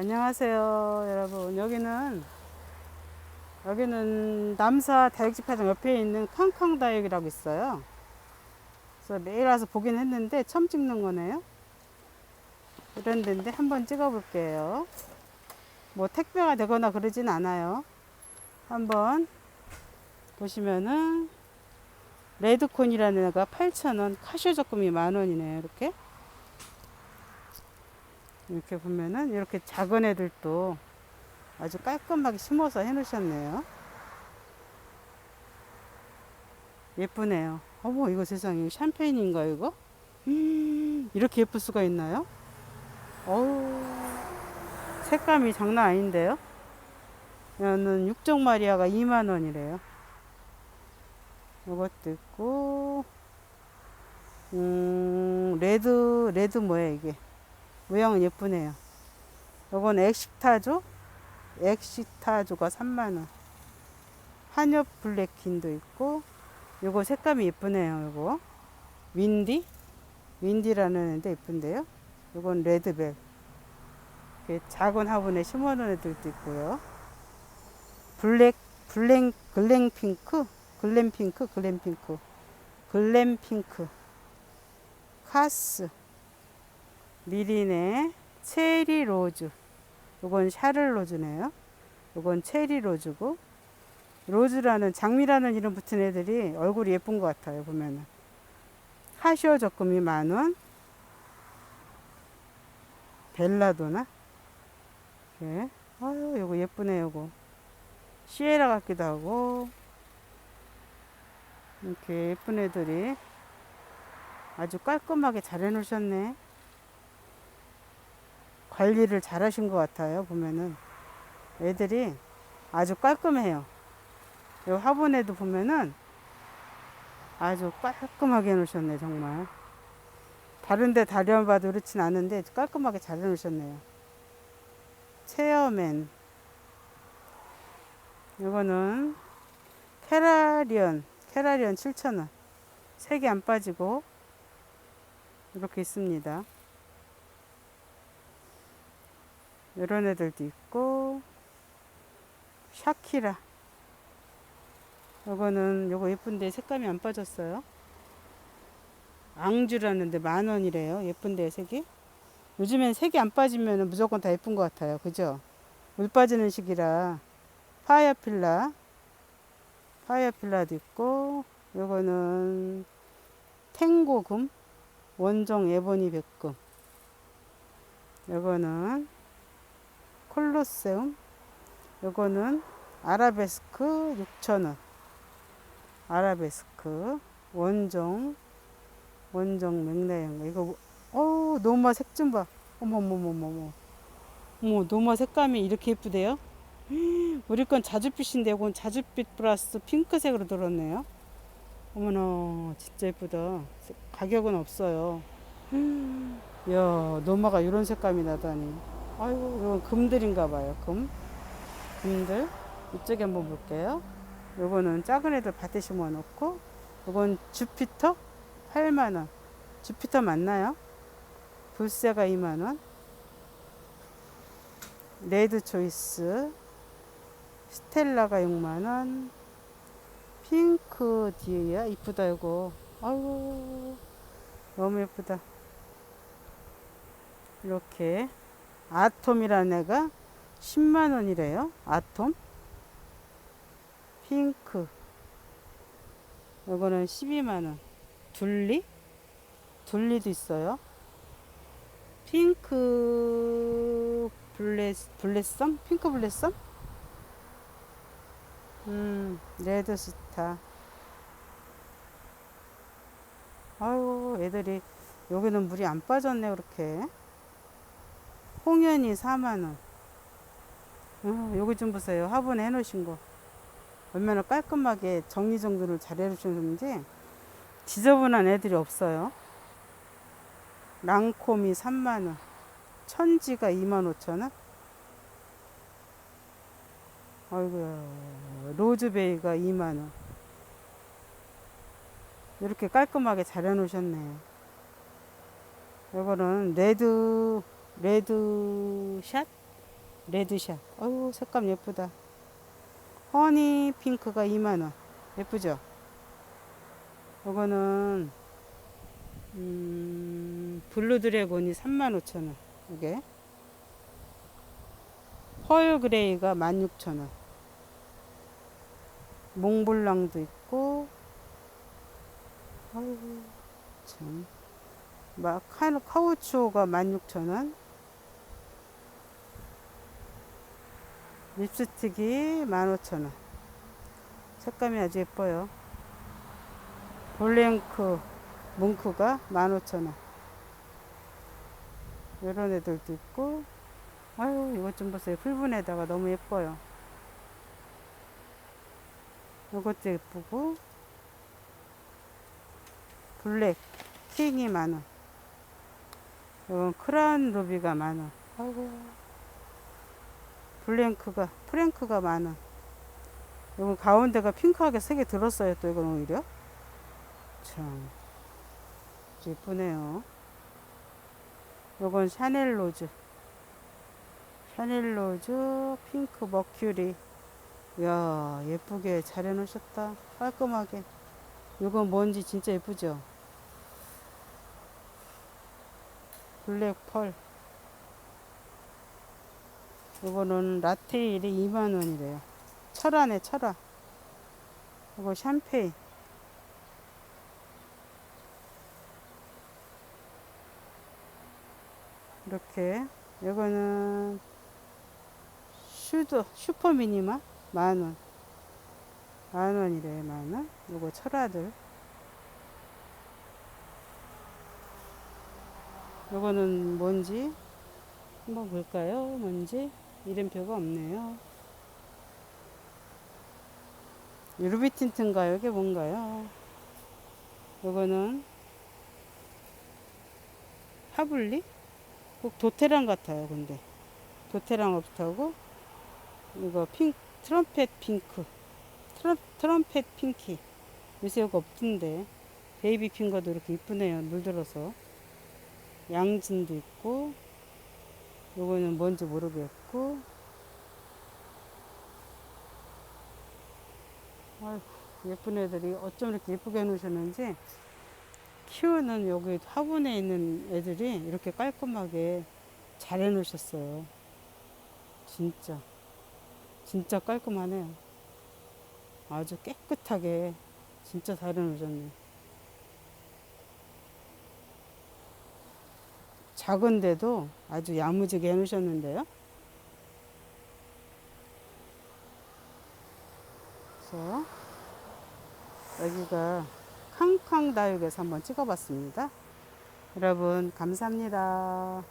안녕하세요 여러분. 여기는 여기는 남사 다육집화장 옆에 있는 캉캉 다육이라고 있어요. 그래서 매일 와서 보긴 했는데 처음 찍는 거네요. 이런 데인데 한번 찍어 볼게요. 뭐 택배가 되거나 그러진 않아요. 한번 보시면은 레드콘이라는 애가 8,000원 카시오 적금이 만원이네요 이렇게 이렇게 보면은 이렇게 작은 애들도 아주 깔끔하게 심어서 해 놓으셨네요. 예쁘네요. 어머, 이거 세상에 샴페인인가, 이거? 음, 이렇게 예쁠 수가 있나요? 어우, 색감이 장난 아닌데요? 얘는 육종 마리아가 2만 원이래요. 이것도 있고, 음, 레드, 레드 뭐야, 이게? 모양은 예쁘네요. 요건 엑시타조? 엑시타조가 3만원. 한엽 블랙킨도 있고, 요거 색감이 예쁘네요, 요거. 윈디? 윈디라는 애인데 예쁜데요. 요건 레드벨. 작은 화분에 심어놓은 애들도 있고요. 블랙, 블랙, 글램핑크? 글램핑크? 글램핑크. 글램핑크. 카스. 미린의 체리 로즈. 요건 샤를 로즈네요. 요건 체리 로즈고. 로즈라는 장미라는 이름 붙은 애들이 얼굴이 예쁜 것 같아요. 보면은. 카시오 적금이 만 원. 벨라도나. 예. 아유, 요거 예쁘네, 요거. 시에라 같기도 하고. 이렇게 예쁜 애들이 아주 깔끔하게 잘 해놓으셨네. 관리를 잘 하신 것 같아요. 보면은 애들이 아주 깔끔해요. 이 화분에도 보면은 아주 깔끔하게 해놓으셨네 정말. 다른데 다려봐도 그렇진 않은데 깔끔하게 잘 해놓으셨네요. 체어맨 이거는 캐라리언 캐라리언 7,000원 3개 안 빠지고 이렇게 있습니다. 이런 애들도 있고 샤키라. 요거는 요거 예쁜데 색감이 안 빠졌어요. 앙주라는데 만원이래요. 예쁜데 색이. 요즘엔 색이 안 빠지면 무조건 다 예쁜 것 같아요. 그죠? 물 빠지는 시기라. 파이어필라. 파이어필라도 있고 요거는 탱고금. 원종 에보니 백금. 요거는 콜로세움 요거는 아라베스크 6,000원. 아라베스크 원종 원종 맥라형 이거 어 노마 색 좀 봐. 어머 어머 어머 어머 어머. 노마 색감이 이렇게 예쁘대요? 우리 건 자주빛인데 이건 자주빛 플러스 핑크색으로 들었네요. 어머나 진짜 예쁘다. 가격은 없어요. 야 노마가 이런 색감이 나다니 아이고 이건 금들인가 봐요 금. 금들. 이쪽에 한번 볼게요. 요거는 작은 애들 밭에 심어 놓고 요건 주피터 8만원. 주피터 맞나요? 불새가 2만원. 레드 초이스. 스텔라가 6만원. 핑크 뒤에야 이쁘다 이거. 아이고 너무 예쁘다. 이렇게 아톰이라는 애가 10만 원이래요. 아톰. 핑크. 요거는 12만 원. 둘리? 둘리도 있어요. 핑크 블레 블레썸? 핑크 블레썸? 음, 레드 스타. 아유, 애들이 여기는 물이 안 빠졌네, 그렇게. 홍연이 4만원. 어, 여기 좀 보세요. 화분에 해놓으신 거. 얼마나 깔끔하게 정리정돈을 잘 해주셨는지 지저분한 애들이 없어요. 랑콤이 3만원. 천지가 2만 5천원. 아이고야. 로즈베이가 2만원. 이렇게 깔끔하게 잘 해놓으셨네. 이거는 레드 레드샷 레드샷. 어우, 색감 예쁘다. 허니 핑크가 2만원. 예쁘죠? 이거는, 음, 블루 드래곤이 35,000원. 이게. 펄 그레이가 16,000원. 몽블랑도 있고, 아이고, 참. 막, 카- 카우추가 16,000원. 립스틱이 15,000원. 색감이 아주 예뻐요. 볼랭크 뭉크가 15,000원. 이런 애들도 있고, 아유, 이것 좀 보세요. 풀분에다가 너무 예뻐요. 이것도 예쁘고, 블랙 킹이 만원. 이건 크라운 루비가 만원. 아이고. 블랭크가, 프랭크가 만원. 이건 가운데가 핑크하게 색이 들었어요. 또 이건 오히려. 참. 예쁘네요. 요건 샤넬 로즈. 샤넬 로즈 핑크 머큐리. 이야, 예쁘게 잘 해놓으셨다. 깔끔하게. 요건 뭔지 진짜 예쁘죠? 블랙 펄. 요거는 라테일이 2만원이래요. 철화네, 철화. 이거 샴페인. 이렇게. 이거는 슈더, 슈퍼 미니마? 만원. 만원이래요, 만원. 요거 철화들. 요거는 뭔지 한번 볼까요? 뭔지 이름표가 없네요. 루비틴트인가요? 이게 뭔가요? 요거는 하블리? 꼭 도테랑 같아요, 근데. 도테랑 없다고? 이거 핑, 트럼펫 핑크. 트럼, 트럼펫 핑키. 요새 이거 없던데. 베이비 핑거도 이렇게 이쁘네요, 물들어서. 양진도 있고, 요거는 뭔지 모르겠고, 아이고, 예쁜 애들이 어쩜 이렇게 예쁘게 해놓으셨는지, 키우는 여기 화분에 있는 애들이 이렇게 깔끔하게 잘 해놓으셨어요. 진짜. 진짜 깔끔하네요. 아주 깨끗하게 진짜 잘 해놓으셨네. 작은데도 아주 야무지게 해놓으셨는데요. 그래서 여기가 캉캉 다육에서 한번 찍어봤습니다. 여러분 감사합니다.